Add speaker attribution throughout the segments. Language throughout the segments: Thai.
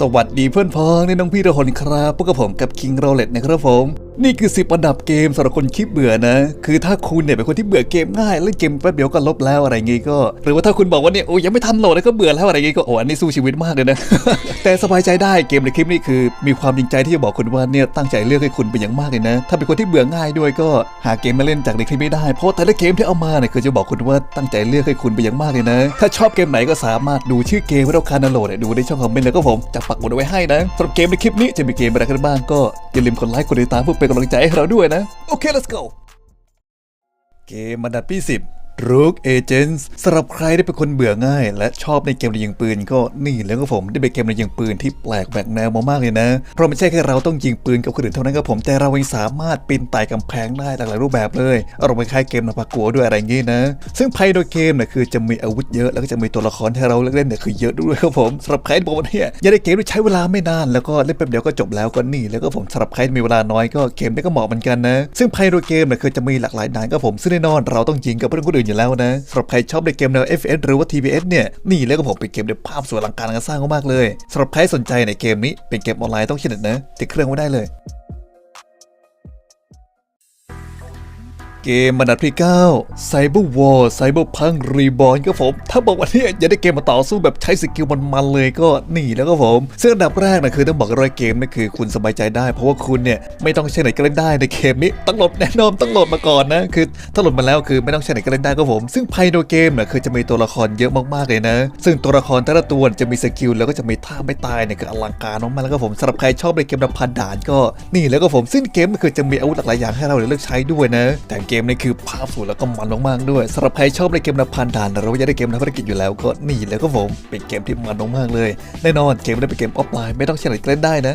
Speaker 1: สวัสดีเพื่อนพ้องนี่น้องพี่ระหนครับพวกกับผมกับคิงโรเลตนะครับผมนี่คือ10อันดับเกมสำหรับคนคิดเบื่อนะ คือถ้าคุณเนี่ยเป็นคนที่เบื่อเกมง่ายเล่นเกมแป๊บเดียวก็ลบแล้วอะไรงี้ก็ หรือว่าถ้าคุณบอกว่าเนี่ยโอ้ยังไม่ทันโหลดแล้วก็เบื่อแล้วอะไรงี้ก็โอ้อันนี้สู้ชีวิตมากเลยนะ แต่สบายใจได้เกมในคลิปนี้คือ มีความจริงใจที่จะบอกคุณว่าเนี่ยตั้งใจเลือกให้คุณเป็นอย่างมากเลยนะ ถ้าเป็นคนที่เบื่อง่ายด้วยก็หาเกมมาเล่นจากในคลิปไม่ได้เพราะแต่ละเกมที่เอามาเนี่ยคือจะบอกคุณว่าตั้งใจเลือกให้คุณเป็นอย่างมากเลยนะ ถ้าชอบเกมไหนก็สามารถดูชื่อเกมว่าเราคานาโหลดดูในช่องคอมเมนต์แล้วก็ผมจะปักหมุดเอาไว้ให้นะสำหรับเกมในคลิปนี้จะมีเกมอะไรกันบ้างก็อย่าลืมกดไลค์กดติดตามเพื่อเป็นกำลังใจให้เราด้วยนะ โอเค let's go เกมอันดัดที่10 Rogue Agents สำหรับใครที่เป็นคนเบื่อง่าย และชอบในเกมในยิงปืนก็นี่แล้วก็ผมได้เป็นเกมในยิงปืนที่แปลกแหวกแนวมามากเลยนะ เพราะไม่ใช่แค่เราต้องยิงปืนกับคนอื่นเท่านั้นครับผมแต่เรายังสามารถปีนไต่กำแพงได้หลากหลายรูปแบบเลยอารมณ์คล้ายเกมนาปากัวด้วยอะไรอย่างงี้นะ ซึ่งภายในเกมเนี่ยคือจะมีอาวุธเยอะแล้วก็จะมีตัวละครให้เราเล่นเนี่ยคือเยอะด้วยครับผมสำหรับใครที่บอกว่าเนี่ยอยากได้เกมที่ใช้เวลาไม่นาน แล้วก็เล่นแป๊บเดียวก็จบแล้วก็นี่แล้วก็ผมสำหรับใครที่มีเวลาน้อยก็เกมนี้ก็เหมาะเหมือนกันนะซึ่งภายในเกมเนี่ยคือจะมีหลากหลายด่านครับผมซึ่งแน่นอนเราต้องยิงกับเพื่อนคนอื่นอยู่แล้วนะสำหรับใครชอบในเกมแนว FPS หรือว่า TPS เนี่ยนี่แล้วก็ผมเป็นเกมในภาพสวยอลังการงานสร้างมากเลยสำหรับใครสนใจในเกมนี้เป็นเกมออนไลน์ต้องเช่นนะติดเครื่องไว้ได้เลย เกมอันดับที่9 Cyber War Cyberpunk Reborn ครับผม ถ้าบอกว่าเนี่ยอยากได้เกมมาต่อสู้แบบใช้สกิลมันๆเลยก็นี่แล้วก็ผม ซึ่งอันดับแรกนะคือต้องบอกกันว่าเกมนี่คือคุณสบายใจได้ เพราะว่าคุณเนี่ยไม่ต้องใช้ไหนก็เล่นได้ในเกมนี้ต้องโหลดแน่นอนต้องโหลดมาก่อนนะคือถ้าโหลดมาแล้วคือไม่ต้องใช้ไหนก็เล่นได้ครับผม ซึ่งภายในเกมเนะคือจะมีตัวละครเยอะมากๆเลยนะ ซึ่งตัวละครแต่ละตัวจะมีสกิลแล้วก็จะมีท่าไม่ตายเนี่ยคืออลังการมากๆแล้วก็ผมสำหรับใครชอบในเกมดับพันด่านก็นี่แล้วก็ผมซึ่งเกมมันคือจะมีอาวุธหลากหลายอย่างให้เราเลือกใช้ด้วยนะแต่เเกมนี่คือภาพสวยแล้วก็มันมากๆด้วยสำหรับใครชอบในเกมนับพันด่านหรือว่าอยากได้เกมนับภารกิจอยู่แล้วก็นี่แล้วก็ผมเป็นเกมที่มันมากเลยแน่นอนเกมนี้เป็นเกมออฟไลน์ไม่ต้องใช้ไหนก็เล่นได้นะ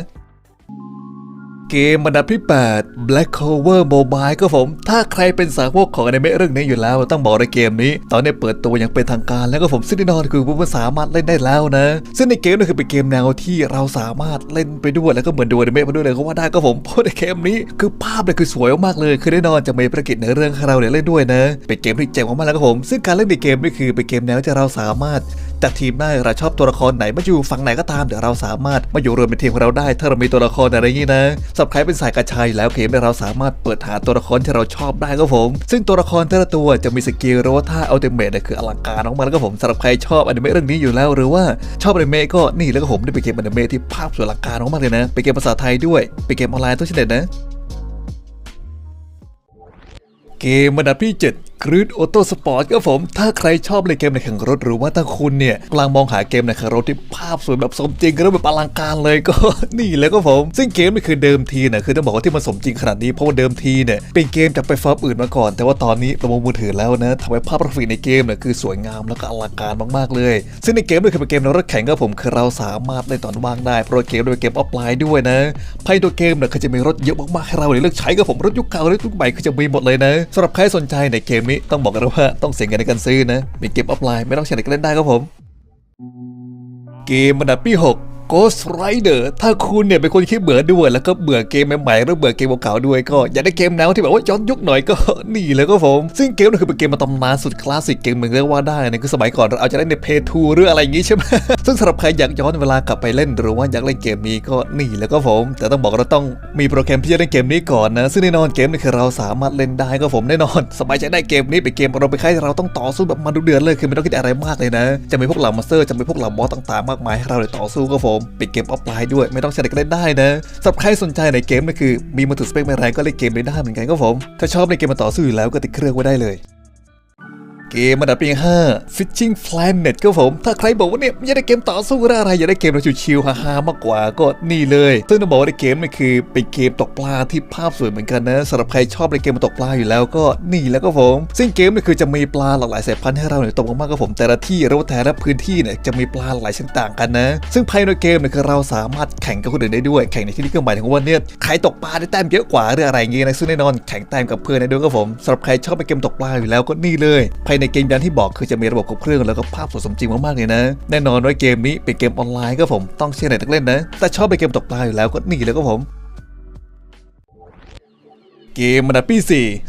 Speaker 1: เกมอันดับที่ 8 Black Clover Mobile ก็ผม ถ้าใครเป็นสาวกของอนิเมะเรื่องนี้อยู่แล้ว ต้องบอกในเกมนี้ ตอนนี้เปิดตัวอย่างเป็นทางการแล้วก็ผมซึ่งแน่นอนคือว่าสามารถเล่นได้แล้วนะ ซึ่งในเกมนี้คือเป็นเกมแนวที่เราสามารถเล่นไปด้วยแล้วก็เหมือนดูอนิเมะไปด้วยเลยก็ว่าได้ก็ผมเพราะในเกมนี้คือภาพเนี่ยคือสวยมากเลย คือแน่นอนจะมีภารกิจในเรื่องให้เราเนี่ยเล่นด้วยนะ เป็นเกมที่เจ๋งมากๆแล้วก็ผม ซึ่งการเล่นในเกมนี่คือเป็นเกมแนวที่เราสามารถ จัดทีมได้เราชอบตัวละครไหนมาอยู่ฝั่งไหนก็ตามเดี๋ยวเราสามารถมาอยู่รวมเป็นทีมของเราได้ ถ้าเรามีตัวละครอะไรอย่างนี้นะสับใครเป็นสายกระชายแล้วเกมเราสามารถเปิดหาตัวละครที่เราชอบได้ก็ผม ซึ่งตัวละครแต่ละตัวจะมีสกิลหรือว่าท่าอัลติเมทเนี่ยคืออลังการมากๆแล้วก็ผมสำหรับใครชอบอนิเมะเรื่องนี้อยู่แล้ว หรือว่าชอบอนิเมะก็นี่แล้วก็ผมได้เป็นเกมอนิเมะที่ภาพสวยอลังการมากๆเลยนะเป็นเกมภาษาไทยด้วยเป็นเกมออนไลน์ต้องเช่นเด็ดนะเกมอันดับที่ 7 ครูดออโต้สปอร์ตครับผม ถ้าใครชอบเล่นเกมในแข่งรถหรือว่าถ้าคุณเนี่ยกำลังมองหาเกมในแข่งรถที่ภาพสวยแบบสมจริงแล้วแบบอลังการเลยก็ นี่แล้วก็ผม ซึ่งเกมนี่คือเดิมทีเนี่ยคือต้องบอกว่าที่มันสมจริงขนาดนี้เพราะว่าเดิมทีเนี่ยเป็นเกมจากไปฟอร์มอื่นมาก่อน แต่ว่าตอนนี้ประมงมือถือแล้วนะทำให้ภาพกราฟิกในเกมเนี่ยคือสวยงามแล้วก็อลังการมากๆเลย ซึ่งในเกมนี่คือเป็นเกมในรถแข่งครับผมคือเราสามารถเล่นตอนว่างได้เพราะว่าเกมเป็นเกมออฟไลน์ด้วยนะภายในตัวเกมเนี่ยคือจะมีรถเยอะมากๆให้เราเลือกใช้ครับผมรถยุคเก่ารถยุคใหม่คือจะมีหมดเลยนะสำหรับใครสนใจในเกมนี้ต้องบอกกันเลยว่าต้องเสียเงินในการซื้อนะ มีเกมออฟไลน์ไม่ต้องใช้ไหนก็เล่นได้ครับผม เกมอันดับที่6 Ghost Rider ถ้าคุณเนี่ยเป็นคนที่เบื่อด้วย แล้วก็เบื่อเกมใหม่ๆแล้วเบื่อเกมเก่าๆด้วยก็อยากได้เกมแนวที่แบบว่าย้อนยุคหน่อยก็นี่เลยก็ผม ซึ่งเกมนี้คือเป็นเกมมาตำนานสุดคลาสสิกเกมหนึ่งเรียกว่าได้นะคือสมัยก่อนเราเอาจะเล่นในเพย์ทูหรืออะไรอย่างงี้ใช่ไหมซึ่งสำหรับใครอยากย้อนเวลากลับไปเล่นหรือว่าอยากเล่นเกมนี้ก็นี่แล้วก็ผม แต่ต้องบอกเราต้องมีโปรแกรมที่จะเล่นเกมนี้ก่อนนะซึ่งแน่นอนเกมนี้คือเราสามารถเล่นได้ก็ผมแน่นอน สบายใจได้เกมนี้เป็นเกมเราไปนค่ายเราต้องต่อสู้แบบมันดุเดือดเลยคือไม่ต้องคิดอะไรมากเลยนะ จะมีพวกเหล่ามอนสเตอร์จะมีพวกเหล่าบอสต่างๆมากมายให้เราได้ต่อสู้ก็ผมเปิดเกมออฟไลน์ด้วยไม่ต้องใช้เด็กเล่นได้นะสำหรับใครสนใจในเกมนี่คือ มีมือถือสเปคไม่แรงก็เล่นเกมได้เหมือนกันก็ผม ถ้าชอบในเกมมาต่อสู้อยู่แล้วก็ติดเครื่องไว้ได้เลย เกมอันดับที่5 Fishing Planet ครับผม ถ้าใครบอกว่าเนี่ยอยากได้เกมต่อสู้อะไรอยากได้เกมเราชิวๆฮาๆมากกว่าก็นี่เลย ซึ่งต้องบอกว่าในเกมนี่คือเป็นเกมตกปลาที่ภาพสวยเหมือนกันนะสำหรับใครชอบในเกมตกปลาอยู่แล้วก็นี่แล้วก็ผม ซึ่งเกมนี่คือจะมีปลาหลากหลายสายพันธุ์ให้เราเนี่ยตกมากๆก็ผมแต่ละที่หรือว่าแต่ละพื้นที่เนี่ยจะมีปลาหลายชนิดต่างกันนะ ซึ่งภายในเกมเนี่ยคือเราสามารถแข่งกับคนอื่นได้ด้วย แข่งในที่นี้ก็หมายถึงว่าเนี่ยใครตกปลาได้แต้มเยอะกว่าหรืออะไรเงี้ยนะซึ่งแน่นอนแข่งแต้มกับเพื่อนได้ด้วยก็ผมสำหรับใครชอบในเกมตกปลาอยู่แล้วก็นี่เลยภายในเกมยันที่บอกคือจะมีระบบครบเครื่องแล้วก็ภาพสวยสมจริงมากๆเลยนะ แน่นอนว่าเกมนี้เป็นเกมออนไลน์ก็ผมต้องเชื่อในนักเล่นนะ แต่ชอบไปเกมตกปลาอยู่แล้วก็นี่เลยก็ผม เกมมันดับที่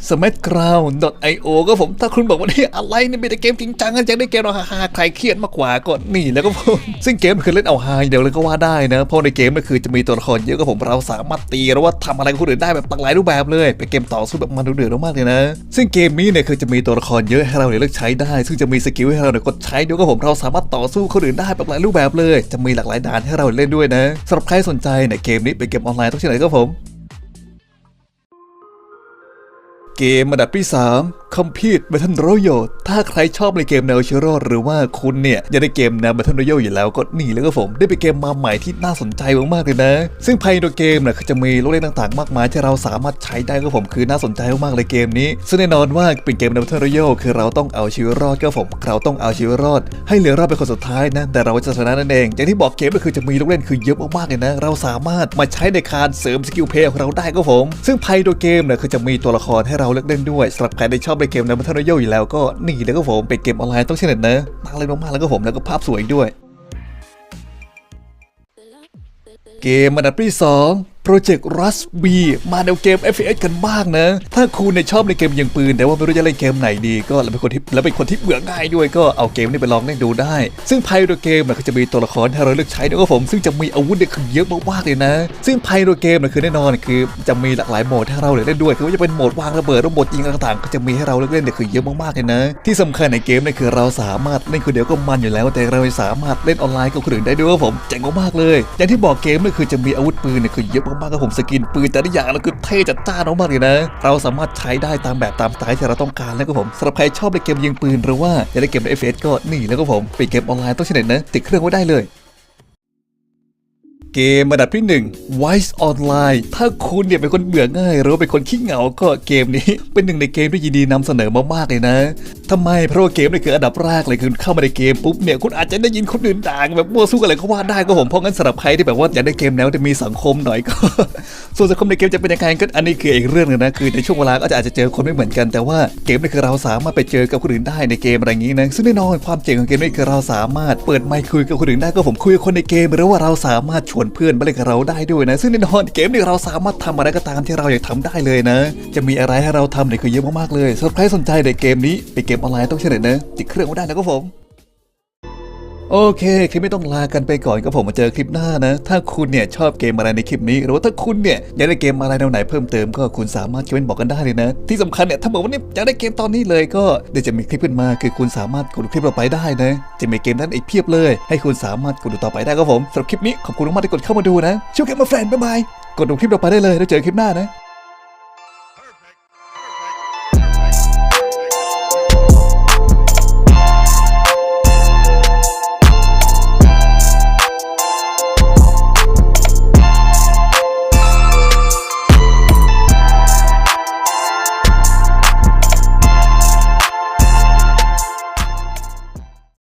Speaker 1: smackground.io ก็ผมถ้าคุณบอกว่านี่อะไรนี่เป็นแต่เกมจริงจังกันจะได้เกมเราฮาๆใครเครียดมากกว่าก็นี่แล้วก็ผมซึ่งเกมมันคือเล่นเอาฮาอย่างเดียวเลยก็ว่าได้นะเพราะในเกมมันคือจะมีตัวละครเยอะก็ผมเราสามารถตีหรือว่าทำอะไรกับคนอื่นได้แบบหลากหลายรูปแบบเลยเป็นเกมต่อสู้แบบมันดุเดือดมากเลยนะ ซึ่งเกมนี้เนี่ยคือจะมีตัวละครเยอะให้เราเนี่ยเลือกใช้ได้ ซึ่งจะมีสกิลให้เราเนี่ยกดใช้ด้วยก็ผมเราสามารถต่อสู้คนอื่นได้แบบหลายรูปแบบเลย จะมีหลากหลายด่านให้เราเล่นด้วยนะสำหรับใครสนใจเนี่ยเกมนี้เป็นเกมออนไลน์ต้องเช่นไหนก็ผม เกมอันดับที่ 3 Compete Battle Royale ถ้าใครชอบในเกมแนวเชโรหรือว่าคุณเนี่ยอยากได้เกมแนว Battle Royale อยู่แล้วก็นี่แล้วก็ผม ได้เป็นเกมมาใหม่ที่น่าสนใจมากๆเลยนะ ซึ่งภายในตัวเกมเนี่ยจะมีลูกเล่นต่างๆ มากมายที่เราสามารถใช้ได้ก็ผมคือน่าสนใจมากๆเลยเกมนี้ ซึ่งแน่นอนว่าเป็นเกมแนว Battle Royale คือเราต้องเอาชีวิตรอดก็ผม เราต้องเอาชีวิตรอด ให้เหลือรอดเป็นคนสุดท้ายนะแต่เราจะชนะนั่นเอง อย่างที่บอกเกมก็คือจะมีลูกเล่นคือเยอะมากๆเลยนะ เราสามารถมาใช้ในการเสริมสกิลเพลย์ของเราได้ก็ผม ซึ่งภายในตัวเกมเนี่ยคือจะมีตัวละครให้เราเลือกเล่นด้วยสำหรับใครที่ชอบในเกมในบัตเทิลโยอยู่แล้วก็นี่เลยก็ผมเป็นเกมออนไลน์ต้องเช่นนั้นนะมากเลยมากๆแล้วก็ผมแล้วก็ภาพสวยด้วย เกมอันดับที่2 Project Rust B มาแนวเกม FPS กันบ้างนะ ถ้าคุณเนี่ยชอบในเกมยิงปืน แต่ว่าไม่รู้จะเล่นเกมไหนดี ก็แล้วเป็นคนที่แล้วเป็นคนที่เบื่อง่ายด้วยก็เอาเกมนี้ไปลองเล่นดูได้ ซึ่งภายในเกมเนี่ยก็จะมีตัวละครให้เราเลือกใช้ด้วยก็ผม ซึ่งจะมีอาวุธเนี่ยคือเยอะมากๆเลยนะ ซึ่งภายในเกมเนี่ยคือแน่นอนคือจะมีหลากหลายโหมดให้เราเล่นด้วย คือว่าจะเป็นโหมดวางระเบิดหรือโหมดยิงต่างๆ ก็จะมีให้เราเลือกเล่นเนี่ยคือเยอะมากๆเลยนะ ที่สำคัญในเกมเนี่ยคือเราสามารถเล่นคนเดียวก็มันอยู่แล้ว แต่เราสามารถเล่นออนไลน์กับคนอื่นได้ด้วยครับผมเจ๋งมากๆเลย อย่างที่บอกเกมเนี่ยคือจะมีอาวุธปืนเนี่ยคือเยอะมากๆครับผมสกินปืนแต่ละอย่างแล้วคือเท่จัดจ้านมากเลยนะ เราสามารถใช้ได้ตามแบบตามสไตล์ที่เราต้องการแล้วก็ผมสำหรับใครชอบในเกมยิงปืนหรือว่าอยากได้เกมใน FPS ก็นี่แล้วก็ผมเป็นเกมออนไลน์ต้องเช่นนะติดเครื่องไว้ได้เลย เกมอันดับที่ 1 Wise Online ถ้าคุณเนี่ยเป็นคนเบื่อง่าย หรือว่าเป็นคนขี้เหงาก็เกมนี้ เป็นหนึ่งในเกมที่ยินดีนำเสนอมากๆเลยนะทำไมเพราะว่าเกมนี่คืออันดับแรกเลยคือเข้ามาในเกมปุ๊บเนี่ยคุณอาจจะได้ยินคนอื่นด่างแบบมั่วสู้อะไรก็ว่าได้ก็ผมเพราะงั้นสำหรับใครที่แบบว่าอยากได้เกมแนวที่มีสังคมหน่อยก็ ส่วนสังคมในเกมจะเป็นยังไงก็อันนี้คืออีกเรื่องหนึงนะคือในช่วงเวลาก็อาจจะเจอคนไม่เหมือนกันแต่ว่าเกมนี่คือเราสามารถไปเจอกับคนอื่นได้ในเกมอะไรอย่างนี้นะซึ่งแน่นอนความเจ๋งของเกมนี่คือเราสามารถเปิดไมค์คุยกับคนอื่นได้ก็ผมคุยกับคนในเกมหรือว่าเราสามารถชวนเพื่อนมาเล่นกับเราได้ด้วยนะ ซึ่งแน่นอนเกมนี้เราสามารถทำอะไรก็ตามที่เราอยากทำได้เลยนะ จะมีอะไรให้เราทำเนี่ยคือเยอะมากๆเลยสำหรับใครสนใจในเกมนี้เป็นเกมออนไลน์ต้องเฉลยนะติดเครื่องไว้ได้แล้วก็ผม โอเค คลิปไม่ต้องลากันไปก่อนก็ผมมาเจอคลิปหน้านะ ถ้าคุณเนี่ยชอบเกมอะไรในคลิปนี้ หรือว่าถ้าคุณเนี่ยอยากได้เกมอะไรแนวไหนเพิ่มเติมก็คุณสามารถคอมเมนต์บอกกันได้เลยนะ ที่สำคัญเนี่ยถ้าบอกว่าเนี่ยอยากได้เกมตอนนี้เลยก็เดี๋ยวจะมีคลิปขึ้นมา คือคุณสามารถกดดูคลิปเราไปได้นะ จะมีเกมนั้นอีกเพียบเลย ให้คุณสามารถกดดูต่อไปได้ครับผมสำหรับคลิปนี้ขอบคุณมากๆที่กดเข้ามาดูนะช่วยกันมาแฟนบ๊ายบายกดดูคลิปเราไปได้เลยแล้วเจอคลิปหน้านะ